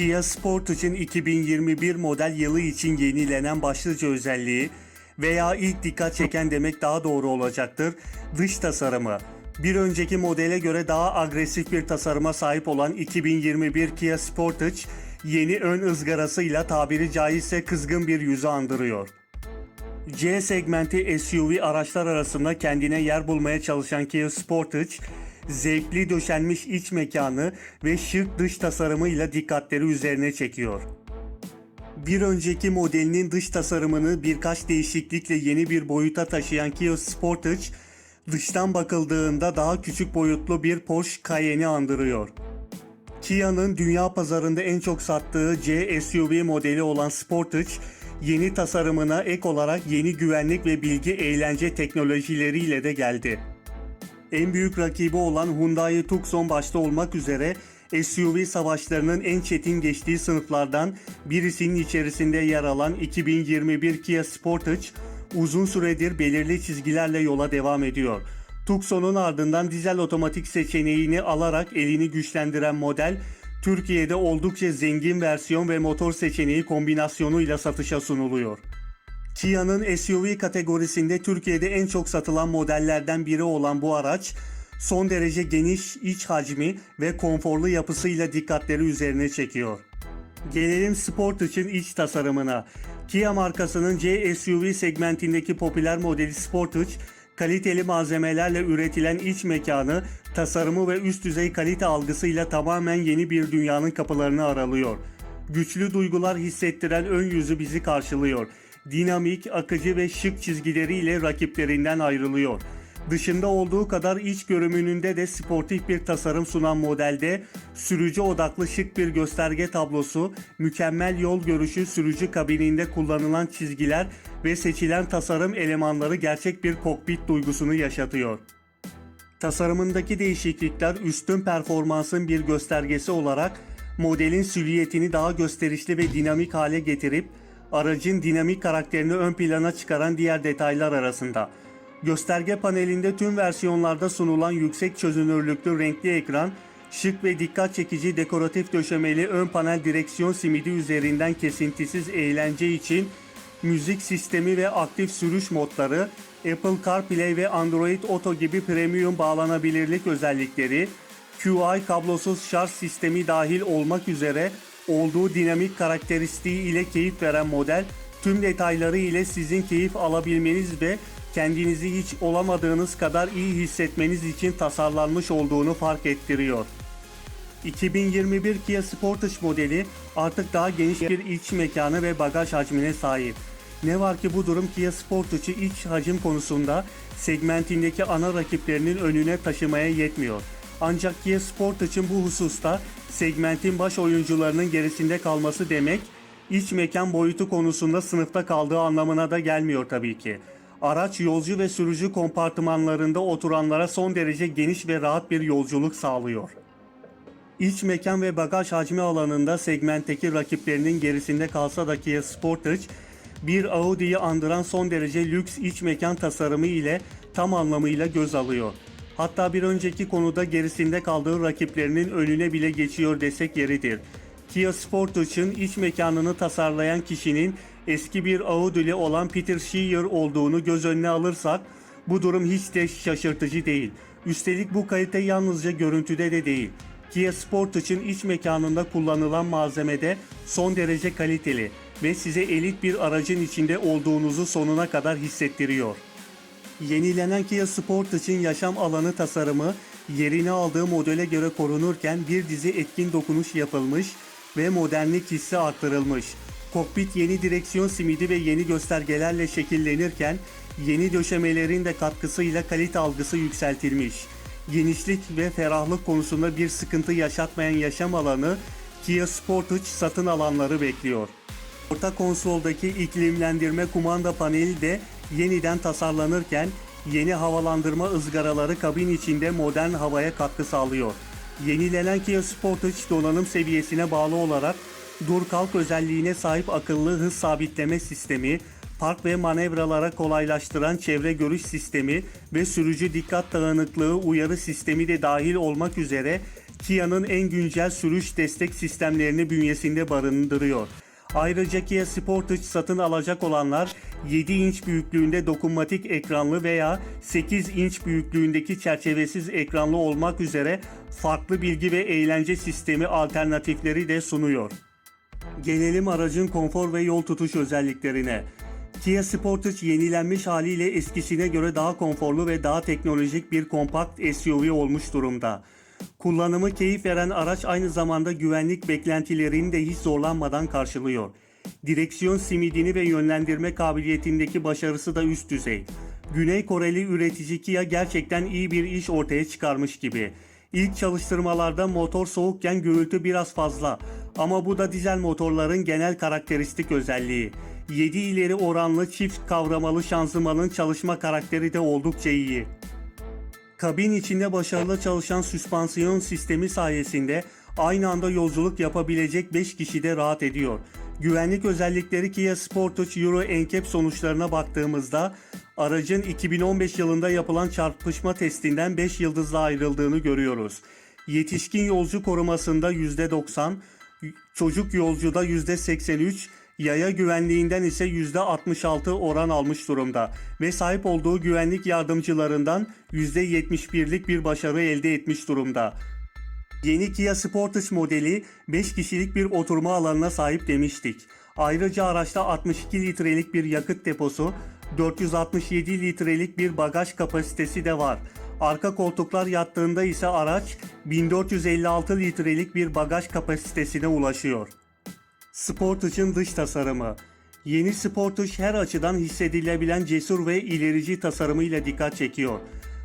Kia Sportage'ın 2021 model yılı için yenilenen başlıca özelliği veya ilk dikkat çeken demek daha doğru olacaktır, dış tasarımı. Bir önceki modele göre daha agresif bir tasarıma sahip olan 2021 Kia Sportage, yeni ön ızgarasıyla tabiri caizse kızgın bir yüzü andırıyor. C segmenti SUV araçlar arasında kendine yer bulmaya çalışan Kia Sportage, zevkli döşenmiş iç mekanı ve şık dış tasarımıyla dikkatleri üzerine çekiyor. Bir önceki modelinin dış tasarımını birkaç değişiklikle yeni bir boyuta taşıyan Kia Sportage, dıştan bakıldığında daha küçük boyutlu bir Porsche Cayenne'i andırıyor. Kia'nın dünya pazarında en çok sattığı C SUV modeli olan Sportage, yeni tasarımına ek olarak yeni güvenlik ve bilgi eğlence teknolojileriyle de geldi. En büyük rakibi olan Hyundai Tucson başta olmak üzere SUV savaşlarının en çetin geçtiği sınıflardan birisinin içerisinde yer alan 2021 Kia Sportage uzun süredir belirli çizgilerle yola devam ediyor. Tucson'un ardından dizel otomatik seçeneğini alarak elini güçlendiren model Türkiye'de oldukça zengin versiyon ve motor seçeneği kombinasyonuyla satışa sunuluyor. Kia'nın SUV kategorisinde Türkiye'de en çok satılan modellerden biri olan bu araç, son derece geniş iç hacmi ve konforlu yapısıyla dikkatleri üzerine çekiyor. Gelelim Sportage'ın iç tasarımına. Kia markasının C SUV segmentindeki popüler modeli Sportage, kaliteli malzemelerle üretilen iç mekanı, tasarımı ve üst düzey kalite algısıyla tamamen yeni bir dünyanın kapılarını aralıyor. Güçlü duygular hissettiren ön yüzü bizi karşılıyor. Dinamik, akıcı ve şık çizgileriyle rakiplerinden ayrılıyor. Dışında olduğu kadar iç görünümünde de sportif bir tasarım sunan modelde sürücü odaklı şık bir gösterge tablosu, mükemmel yol görüşü sürücü kabininde kullanılan çizgiler ve seçilen tasarım elemanları gerçek bir kokpit duygusunu yaşatıyor. Tasarımındaki değişiklikler üstün performansın bir göstergesi olarak modelin silüetini daha gösterişli ve dinamik hale getirip aracın dinamik karakterini ön plana çıkaran diğer detaylar arasında. Gösterge panelinde tüm versiyonlarda sunulan yüksek çözünürlüklü renkli ekran, şık ve dikkat çekici dekoratif döşemeli ön panel direksiyon simidi üzerinden kesintisiz eğlence için müzik sistemi ve aktif sürüş modları, Apple CarPlay ve Android Auto gibi premium bağlanabilirlik özellikleri, QI kablosuz şarj sistemi dahil olmak üzere olduğu dinamik karakteristiği ile keyif veren model, tüm detayları ile sizin keyif alabilmeniz ve kendinizi hiç olamadığınız kadar iyi hissetmeniz için tasarlanmış olduğunu fark ettiriyor. 2021 Kia Sportage modeli artık daha geniş bir iç mekanı ve bagaj hacmine sahip. Ne var ki bu durum Kia Sportage'ı iç hacim konusunda segmentindeki ana rakiplerinin önüne taşımaya yetmiyor. Ancak Kia Sportage'ın bu hususta segmentin baş oyuncularının gerisinde kalması demek, iç mekan boyutu konusunda sınıfta kaldığı anlamına da gelmiyor tabii ki. Araç yolcu ve sürücü kompartımanlarında oturanlara son derece geniş ve rahat bir yolculuk sağlıyor. İç mekan ve bagaj hacmi alanında segmentteki rakiplerinin gerisinde kalsa da Kia Sportage, bir Audi'yi andıran son derece lüks iç mekan tasarımı ile tam anlamıyla göz alıyor. Hatta bir önceki konuda gerisinde kaldığı rakiplerinin önüne bile geçiyor desek yeridir. Kia Sportage'ın iç mekanını tasarlayan kişinin eski bir Audi'li olan Peter Scheer olduğunu göz önüne alırsak bu durum hiç de şaşırtıcı değil. Üstelik bu kalite yalnızca görüntüde de değil. Kia Sportage'ın iç mekanında kullanılan malzemede son derece kaliteli ve size elit bir aracın içinde olduğunuzu sonuna kadar hissettiriyor. Yenilenen Kia Sportage'ın yaşam alanı tasarımı yerini aldığı modele göre korunurken bir dizi etkin dokunuş yapılmış ve modernlik hissi arttırılmış. Kokpit yeni direksiyon simidi ve yeni göstergelerle şekillenirken yeni döşemelerin de katkısıyla kalite algısı yükseltilmiş. Genişlik ve ferahlık konusunda bir sıkıntı yaşatmayan yaşam alanı Kia Sportage satın alanları bekliyor. Orta konsoldaki iklimlendirme kumanda paneli de yeniden tasarlanırken yeni havalandırma ızgaraları kabin içinde modern havaya katkı sağlıyor. Yenilenen Kia Sportage donanım seviyesine bağlı olarak dur kalk özelliğine sahip akıllı hız sabitleme sistemi, park ve manevralara kolaylaştıran çevre görüş sistemi ve sürücü dikkat dağınıklığı uyarı sistemi de dahil olmak üzere Kia'nın en güncel sürüş destek sistemlerini bünyesinde barındırıyor. Ayrıca Kia Sportage satın alacak olanlar 7 inç büyüklüğünde dokunmatik ekranlı veya 8 inç büyüklüğündeki çerçevesiz ekranlı olmak üzere farklı bilgi ve eğlence sistemi alternatifleri de sunuyor. Gelelim aracın konfor ve yol tutuş özelliklerine. Kia Sportage yenilenmiş haliyle eskisine göre daha konforlu ve daha teknolojik bir kompakt SUV olmuş durumda. Kullanımı keyif veren araç aynı zamanda güvenlik beklentilerini de hiç zorlanmadan karşılıyor. Direksiyon simidini ve yönlendirme kabiliyetindeki başarısı da üst düzey. Güney Koreli üretici Kia gerçekten iyi bir iş ortaya çıkarmış gibi. İlk çalıştırmalarda motor soğukken gürültü biraz fazla ama bu da dizel motorların genel karakteristik özelliği. 7 ileri oranlı çift kavramalı şanzımanın çalışma karakteri de oldukça iyi. Kabin içinde başarılı çalışan süspansiyon sistemi sayesinde aynı anda yolculuk yapabilecek 5 kişi de rahat ediyor. Güvenlik özellikleri Kia Sportage Euro NCAP sonuçlarına baktığımızda aracın 2015 yılında yapılan çarpışma testinden 5 yıldızla ayrıldığını görüyoruz. Yetişkin yolcu korumasında %90, çocuk yolcuda %83, yaya güvenliğinden ise %66 oran almış durumda ve sahip olduğu güvenlik yardımcılarından %71'lik bir başarı elde etmiş durumda. Yeni Kia Sportage modeli 5 kişilik bir oturma alanına sahip demiştik. Ayrıca araçta 62 litrelik bir yakıt deposu, 467 litrelik bir bagaj kapasitesi de var. Arka koltuklar yattığında ise araç 1456 litrelik bir bagaj kapasitesine ulaşıyor. Sportage'ın dış tasarımı Yeni Sportage her açıdan hissedilebilen cesur ve ilerici tasarımıyla dikkat çekiyor.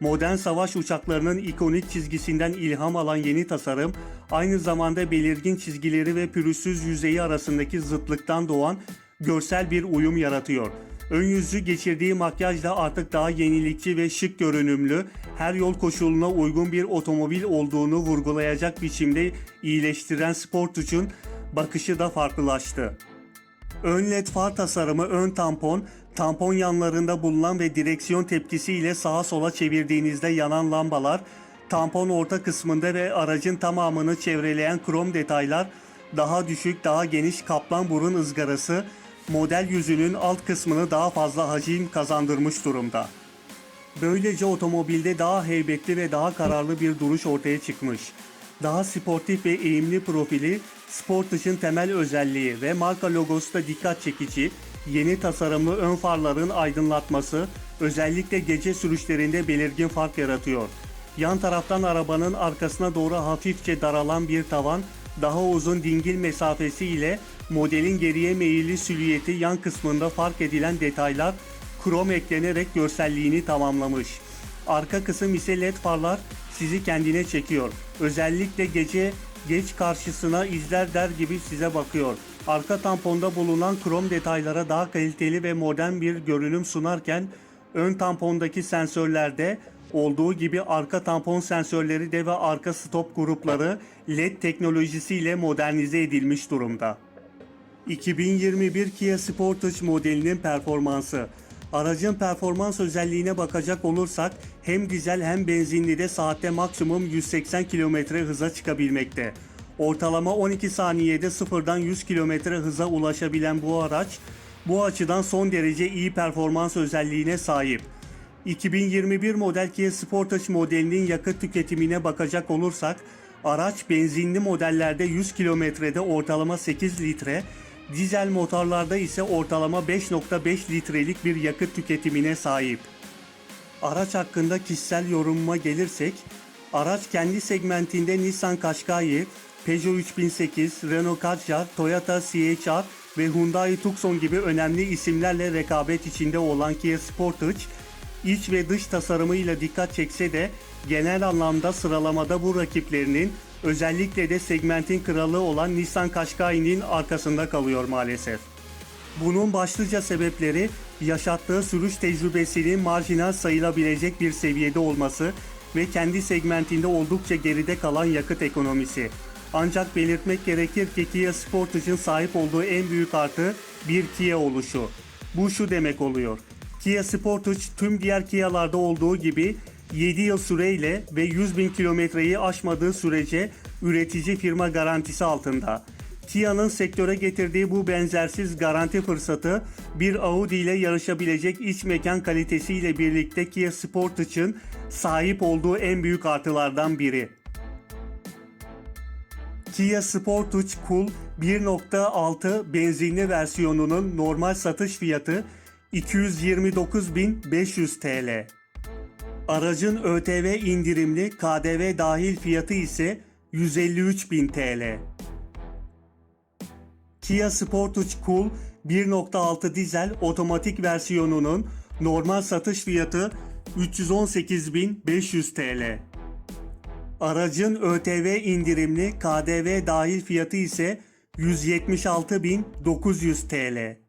Modern savaş uçaklarının ikonik çizgisinden ilham alan yeni tasarım, aynı zamanda belirgin çizgileri ve pürüzsüz yüzeyi arasındaki zıtlıktan doğan görsel bir uyum yaratıyor. Ön yüzü geçirdiği makyajla artık daha yenilikçi ve şık görünümlü, her yol koşuluna uygun bir otomobil olduğunu vurgulayacak biçimde iyileştiren Sportage'un bakışı da farklılaştı. Ön led far tasarımı ön tampon, tampon yanlarında bulunan ve direksiyon tepkisi ile sağa sola çevirdiğinizde yanan lambalar, tampon orta kısmında ve aracın tamamını çevreleyen krom detaylar, daha düşük, daha geniş kaplan burun ızgarası, model yüzünün alt kısmını daha fazla hacim kazandırmış durumda. Böylece otomobilde daha heybetli ve daha kararlı bir duruş ortaya çıkmış. Daha sportif ve eğimli profili, Sportage'ın temel özelliği ve marka logosu da dikkat çekici, yeni tasarımlı ön farların aydınlatması özellikle gece sürüşlerinde belirgin fark yaratıyor. Yan taraftan arabanın arkasına doğru hafifçe daralan bir tavan, daha uzun dingil mesafesi ile modelin geriye meyilli silüeti yan kısmında fark edilen detaylar krom eklenerek görselliğini tamamlamış. Arka kısım ise led farlar sizi kendine çekiyor. Özellikle gece geç karşısına izler der gibi size bakıyor. Arka tamponda bulunan krom detaylara daha kaliteli ve modern bir görünüm sunarken ön tampondaki sensörlerde olduğu gibi arka tampon sensörleri de ve arka stop grupları LED teknolojisiyle modernize edilmiş durumda. 2021 Kia Sportage modelinin performansı. Aracın performans özelliğine bakacak olursak hem dizel hem benzinli de saatte maksimum 180 km hıza çıkabilmekte. Ortalama 12 saniyede sıfırdan 100 km hıza ulaşabilen bu araç bu açıdan son derece iyi performans özelliğine sahip. 2021 model Kia Sportage modelinin yakıt tüketimine bakacak olursak araç benzinli modellerde 100 kilometrede ortalama 8 litre, dizel motorlarda ise ortalama 5.5 litrelik bir yakıt tüketimine sahip. Araç hakkında kişisel yorumuma gelirsek, araç kendi segmentinde Nissan Qashqai, Peugeot 3008, Renault Kadjar, Toyota CHR ve Hyundai Tucson gibi önemli isimlerle rekabet içinde olan Kia Sportage, iç ve dış tasarımıyla dikkat çekse de genel anlamda sıralamada bu rakiplerinin özellikle de segmentin kralı olan Nissan Qashqai'nin arkasında kalıyor maalesef. Bunun başlıca sebepleri yaşattığı sürüş tecrübesinin marjinal sayılabilecek bir seviyede olması ve kendi segmentinde oldukça geride kalan yakıt ekonomisi. Ancak belirtmek gerekir ki Kia Sportage'ın sahip olduğu en büyük artı bir Kia oluşu. Bu şu demek oluyor. Kia Sportage tüm diğer Kia'larda olduğu gibi 7 yıl süreyle ve 100 bin kilometreyi aşmadığı sürece üretici firma garantisi altında. Kia'nın sektöre getirdiği bu benzersiz garanti fırsatı bir Audi ile yarışabilecek iç mekan kalitesiyle birlikte Kia Sportage'ın sahip olduğu en büyük artılardan biri. Kia Sportage Cool 1.6 benzinli versiyonunun normal satış fiyatı 229.500 TL. Aracın ÖTV indirimli KDV dahil fiyatı ise 153.000 TL. Kia Sportage Cool 1.6 dizel otomatik versiyonunun normal satış fiyatı 318.500 TL. Aracın ÖTV indirimli KDV dahil fiyatı ise 176.900 TL.